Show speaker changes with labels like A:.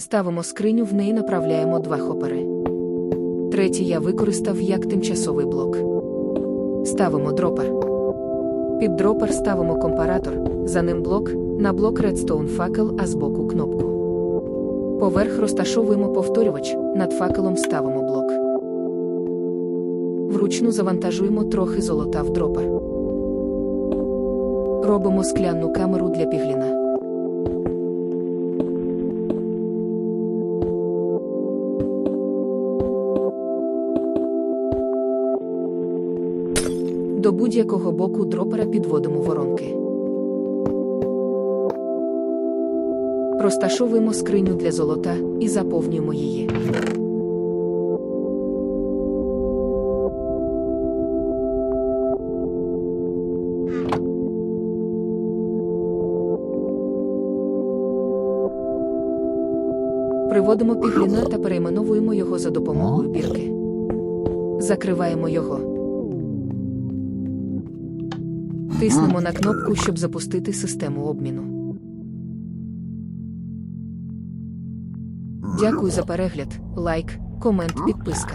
A: Ставимо скриню, в неї направляємо два хопери. Третій я використав як тимчасовий блок. Ставимо дропер. Під дропер ставимо компаратор, за ним блок, на блок редстоун факел, а збоку кнопку. Поверх розташовуємо повторювач, над факелом ставимо блок. Вручну завантажуємо трохи золота в дропер. Робимо скляну камеру для пігліна. До будь-якого боку дропера підводимо воронки. Розташовуємо скриню для золота і заповнюємо її. Приводимо пігліна та перейменовуємо його за допомогою бірки. Закриваємо його. Тиснемо на кнопку, щоб запустити систему обміну. Дякую за перегляд, лайк, комент, підписка.